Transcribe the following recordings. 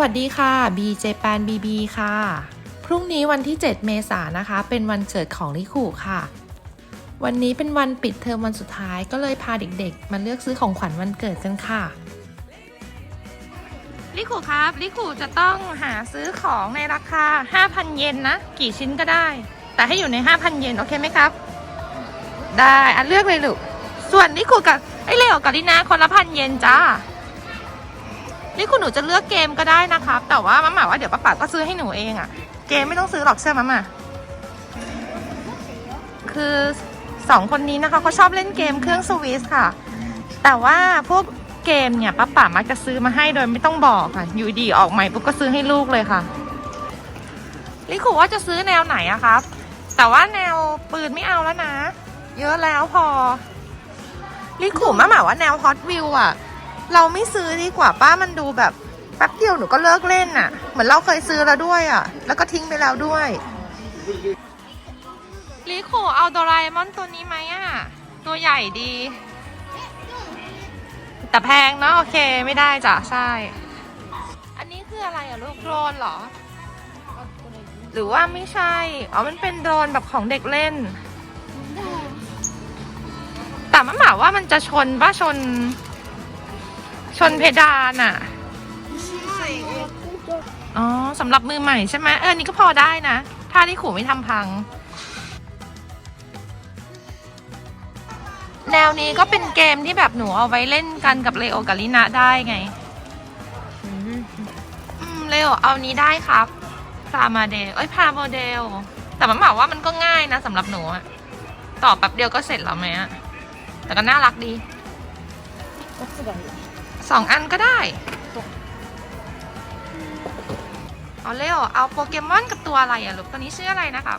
วัสดีค่ะบีเจแปนบีบีค่ะ พรุ่งนี้วันที่ 7 เมษายนนะคะ เป็นวันเกิดของลิคุค่ะ วันนี้เป็นวันปิดเทอมวันสุดท้ายก็เลยพาเด็กๆ มาเลือกซื้อของขวัญวันเกิดกันค่ะลิคุครับลิคุจะต้องหาซื้อของในราคา 5,000 เยนนะ กี่ชิ้นก็ได้ แต่ให้อยู่ใน 5,000 เยนโอเคไหมครับ ได้อันเลือกเลยลูกส่วนลิคุกับไอเลโอกับลินาคนละพันเยนจ้า นี่คุณหนูจะเลือกเกมก็ได้นะครับ แต่ว่ามาหมาว่าเดี๋ยวป้าป๋าก็ซื้อให้หนูเองอะเกมไม่ต้องซื้อหรอกเชื่อมามาคือสองคนนี้นะคะเขาชอบเล่นเกมเครื่องสวิสค่ะ แต่ว่าพวกเกมเนี่ยป้าป๋ามักจะซื้อมาให้โดยไม่ต้องบอกค่ะ อยู่ดีออกใหม่ปุ๊บก็ซื้อให้ลูกเลยค่ะลิคูว่าจะซื้อแนวไหนอะครับ แต่ว่าแนวปืนไม่เอาแล้วนะ เยอะแล้วพอลิคูมาหมาว่าแนวฮอตวิวอะ เราไม่ซื้อดีกว่าป้ามันดูแบบแป๊บเดียวหนูก็เลิกเล่นน่ะ เหมือนเราเคยซื้อแล้วด้วยอะ แล้วก็ทิ้งไปแล้วด้วยลิโคเอาโดราเอมอนตัวนี้ไหมอะ ตัวใหญ่ดี แต่แพงเนาะโอเคไม่ได้จ้ะใช่ อันนี้คืออะไรอะลูกโดรนเหรอ หรือว่าไม่ใช่ อ๋อมันเป็นโดรนแบบของเด็กเล่น แต่มะหมาว่ามันจะชนป่ะชน ชนเพดานอะ อ๋อสำหรับมือใหม่ใช่ไหมเออนี่ก็พอได้นะ ถ้าที่ขู่ไม่ทำพัง แนวนี้ก็เป็นเกมที่แบบหนูเอาไว้เล่นกันกับเลโอกับลินะได้ไงอืมเลโอเอานี้ได้ครับพรามาเดลเอ้ยพราโมเดล แต่มันหมายว่ามันก็ง่ายนะสำหรับหนูอะต่อแป๊บเดียวก็เสร็จแล้วไหมอะแต่ก็น่ารักดี สองอันก็ได้ เอาเร็ว เอาโปเกมอนกับตัวอะไรอะลูกตัวนี้ชื่ออะไรนะครับ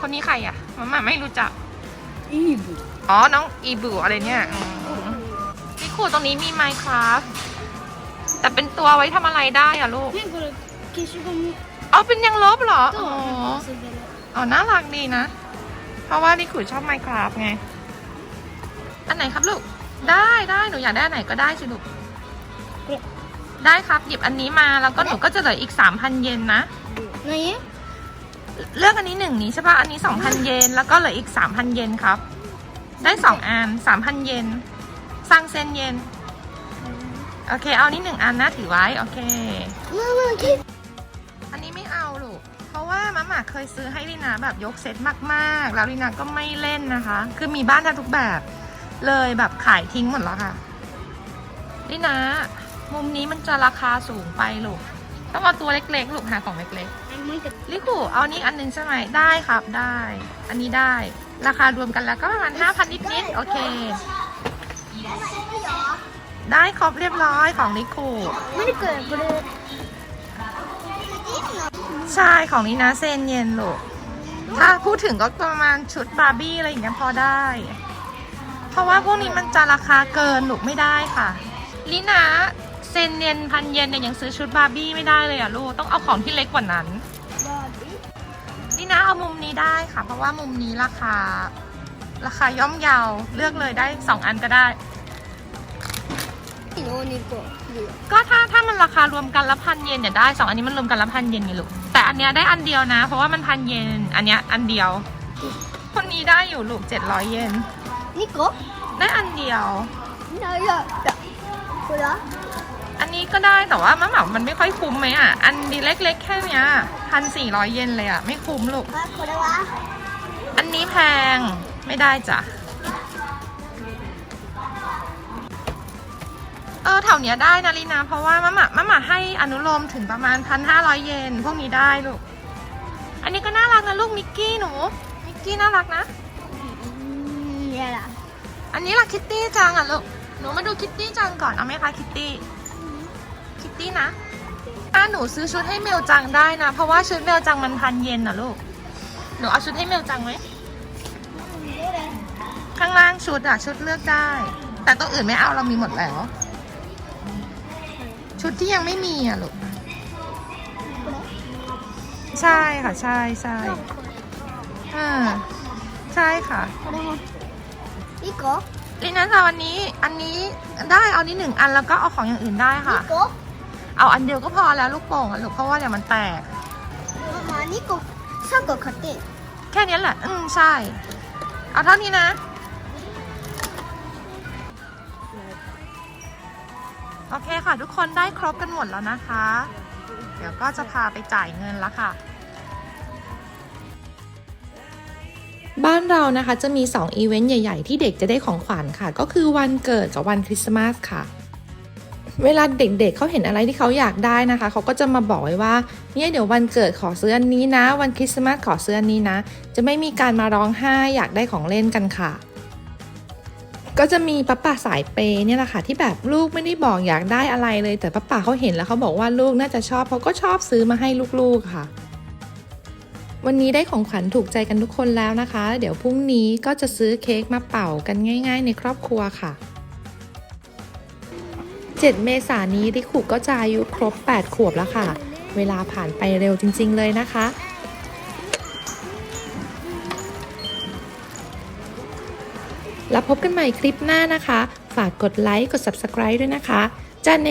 คนนี้ใครอะมามาไม่รู้จัก อีบุอ๋อ น้องอีบุอะไรเนี่ยนี่ครูตรงนี้มีไมค์ครับแต่เป็นตัวไว้ทำอะไรได้อะลูก เอาเป็นยังลบเหรอ อ๋อน่ารักดีนะ เพราะว่านิคุรูชอบไมค์ครับไง อันไหนครับลูก ได้ได้หนูอยากได้อันไหนก็ได้สิหนี่ได้ครับหยิบอันนี้มาแล้วก็หนูก็จะเหลืออีกสามพันเยนนะ ไหนเลือกอันนี้หนึ่งนี้ใช่ปะอันนี้สองพันเยนแล้วก็เหลืออีกสามพันเยนครับ ได้สองอันสามพันเยนสร้างเซนเยนโอเค เอานี้หนึ่งอันนะถือไว้โอเคอันนี้ไม่เอาลูก เพราะว่ามะหม่าเคยซื้อให้ลินาแบบยกเซตมากๆ แล้วลินาก็ไม่เล่นนะคะ คือมีบ้านทุกแบบ เลยแบบขายทิ้งหมดแล้วค่ะนี่นะ มุมนี้มันจะราคาสูงไปลูก ต้องเอาตัวเล็กๆ ลูกหาของเล็กๆลิคูเอานี้อันนึงใช่ไหมได้ครับได้ อันนี้ได้ ราคารวมกันแล้วก็ประมาณห้าพันนิดๆ โอเค ได้ครบเรียบร้อยของลิคูไม่ได้เกิดเลยใช่ของนี้นะเซนเย็นลูกถ้าพูดถึงก็ประมาณชุดบาร์บี้อะไรอย่างเงี้ยพอได้ เพราะว่าพวกนี้มันจะราคาเกินหนูไม่ได้ค่ะลินาเซนเยนพันเยนเนี่ยยังซื้อชุดบาร์บี้ไม่ได้เลยอะลูกต้องเอาของที่เล็กกว่านั้นลินาเอามุมนี้ได้ค่ะ เพราะว่ามุมนี้ราคา ราคาย่อมเยาวเลือกเลยได้สองอันก็ได้ก็ถ้าถ้ามันราคารวมกันละพันเยนเนี่ยได้สองอันนี้มันรวมกันละพันเยนไงลูกแต่อันเนี้ยได้อันเดียวนะ เพราะว่ามันพันเยนอันเนี้ยอันเดียวคนนี้ได้อยู่ลูกเจ็ดร้อยเยน นี่กบได้อันเดียว ได้เยอะคุณละอันนี้ก็ได้แต่ว่ามะเหมามันไม่ค่อยคุ้มไหมอะ อันดีเล็กๆแค่เนี้ยพันสี่ร้อยเยนเลยอะ ไม่คุ้มลูกอันนี้แพงไม่ได้จ้ะ เออแถวเนี้ยได้นะลีนา เพราะว่ามะหมามะหมาให้อนุโลมถึงประมาณพันห้าร้อยเยนพวกนี้ได้ลูก อันนี้ก็น่ารักนะลูกมิกกี้หนู มิกกี้น่ารักนะี่ยล่ะอันนี้ล่ะคิตตี้จังอะลูก หนูมาดูคิตตี้จังก่อนเอาไหมคะคิตตี้คิตตี้นะถ้าหนูซื้อชุดให้เมลจังได้นะ เพราะว่าชุดเมลจังมันพันเยนน่ะลูก หนูเอาชุดให้เมลจังไหมข้างล่างชุดอะชุดเลือกได้ แต่ตัวอื่นไม่เอาเรามีหมดแล้ว ชุดที่ยังไม่มีอะลูก ใช่ค่ะ ใช่ใช่อ่าใช่ค่ะ นี่โกะลินนั้นะวันนี้อันนี้ได้เอานี้หนึ่งอันแล้วก็เอาของอย่างอื่นได้ค่ะ นี่โกะเอาอันเดียวก็พอแล้วลูกโป่งอะลูกเพราะว่าเดี๋ยวมันแตก มามานี่ก็สร้างก็คัตเต้แค่นี้แหละ อืมใช่ เอาเท่านี้นะ โอเคค่ะ ทุกคนได้ครบกันหมดแล้วนะคะ เดี๋ยวก็จะพาไปจ่ายเงินแล้วค่ะ บ้านเรานะคะจะมี 2 อีเวนต์ใหญ่ ๆ ที่เด็กจะได้ของขวัญค่ะ ก็คือวันเกิดกับวันคริสต์มาสค่ะ เวลาเด็กๆเขาเห็นอะไรที่เขาอยากได้นะคะ เขาก็จะมาบอกไว้ว่า เนี่ยเดี๋ยววันเกิดขอซื้ออนนี้นะ วันคริสต์มาสขอซื้ออนนี้นะ จะไม่มีการมาร้องไห้อยากได้ของเล่นกันค่ะก็จะมีป้าป่าสายเปย์เนี่ยแหละค่ะที่แบบลูกไม่ได้บอกอยากได้อะไรเลย แต่ป้าป่าเขาเห็นแล้วเขาบอกว่าลูกน่าจะชอบเขาก็ชอบซื้อมาให้ลูกๆค่ะ วันนี้ได้ของขวัญถูกใจกันทุกคนแล้วนะคะ เดี๋ยวพรุ่งนี้ก็จะซื้อเค้กมาเป่ากันง่าย ๆ ในครอบครัวค่ะ 7 เมษายนนี้ริคุก็จะอายุครบ 8 ขวบแล้วค่ะ เวลาผ่านไปเร็วจริง ๆ เลยนะคะแล้วพบกันใหม่คลิปหน้านะคะ ฝากกดไลค์ กด Subscribe ด้วยนะคะจ้าเน